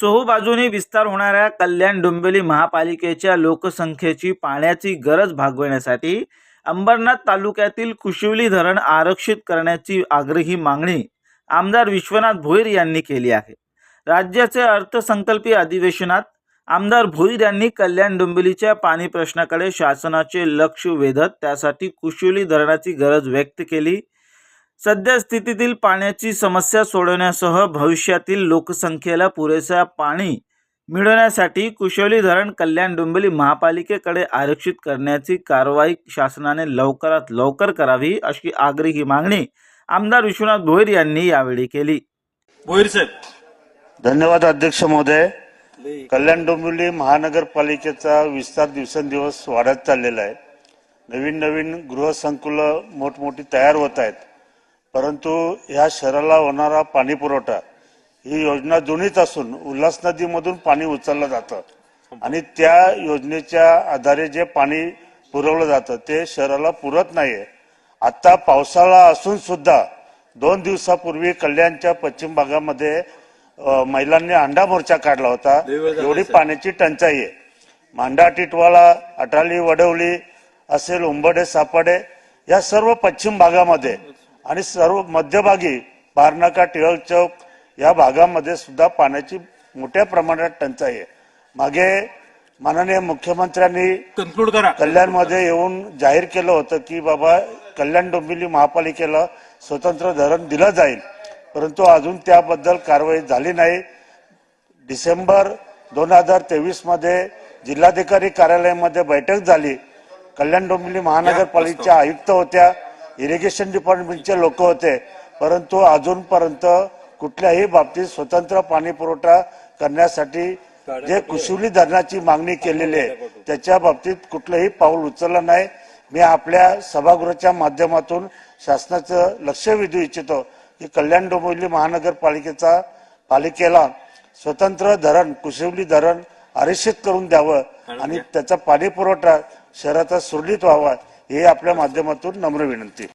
चोहोबाजूनी विस्तार होणाऱ्या कल्याण डोंबिवली महापालिकेच्या लोकसंख्येची पाण्याची गरज भागवण्यासाठी अंबरनाथ तालुक्यातील कुशिवली धरण आरक्षित करण्याची आग्रही मागणी आमदार विश्वनाथ भोईर यांनी केली आहे. राज्याचे अर्थसंकल्पीय अधिवेशनात आमदार भोईर यांनी कल्याण डोंबिवलीच्या पाणी प्रश्नाकडे शासनाचे लक्ष वेधत त्यासाठी कुशिवली धरणाची गरज व्यक्त केली. सध्या स्थितीतील पाण्याची समस्या सोडवण्यासह भविष्यातील लोकसंख्येला पुरेसा पाणी मिळवण्यासाठी कुशवली धरण कल्याण डोंबिवली महापालिकेकडे आरक्षित करण्याची कारवाई शासनाने लवकरात लवकर करावी अशी आग्रही मागणी आमदार विश्वनाथ भोईर यांनी यावेळी केली. भोईर साहेब. धन्यवाद अध्यक्ष महोदय. कल्याण डोंबिवली महानगरपालिकेचा विस्तार दिवसेंदिवस वाढत चाललेला आहे. नवीन नवीन गृहसंकुल मोठमोठी तयार होत आहेत. परंतु ह्या शहराला होणारा पाणी पुरवठा ही योजना जुनीच असून उल्हास नदीमधून पाणी उचललं जातं. आणि त्या योजनेच्या आधारे जे पाणी पुरवलं जातं ते शहराला पुरत नाहीये. आता पावसाळा असून सुद्धा दोन दिवसापूर्वी कल्याणच्या पश्चिम भागामध्ये महिलांनी अंडा मोर्चा काढला होता. एवढी पाण्याची टंचाई आहे. मांडा टिटवाला अटाली वडवली असेल उंबडे सापाडे या सर्व पश्चिम भागामध्ये आणि सर्व मध्यभागी बारनाका टिळक चौक या भागामध्ये सुद्धा पाण्याची मोठ्या प्रमाणात टंचाई आहे. मागे माननीय मुख्यमंत्र्यांनी कन्क्लूड करा. कल्याणमध्ये येऊन जाहीर केलं होतं की बाबा कल्याण डोंबिवली महापालिकेला स्वतंत्र धरण दिलं जाईल. परंतु अजून त्याबद्दल कारवाई झाली नाही. डिसेंबर दोन हजार तेवीसमध्ये जिल्हाधिकारी कार्यालयामध्ये बैठक झाली. कल्याण डोंबिवली महानगरपालिकेच्या आयुक्त होत्या. इरिगेशन डिपार्टमेंटचे लोक होते. परंतु अजूनपर्यंत कुठल्याही बाबतीत स्वतंत्र पाणी पुरवठा करण्यासाठी जे कुशिवली धरणाची मागणी केलेली आहे त्याच्या बाबतीत कुठलंही पाऊल उचललं नाही. मी आपल्या सभागृहाच्या माध्यमातून शासनाचं लक्ष वेधू इच्छितो की कल्याण डोंबिवली महानगरपालिकेचा पालिकेला स्वतंत्र धरण कुशिवली धरण आरक्षित करून द्यावं आणि त्याचा पाणी पुरवठा शहराचा सुरळीत व्हावा हे आपल्या माध्यमातून नम्र विनंती.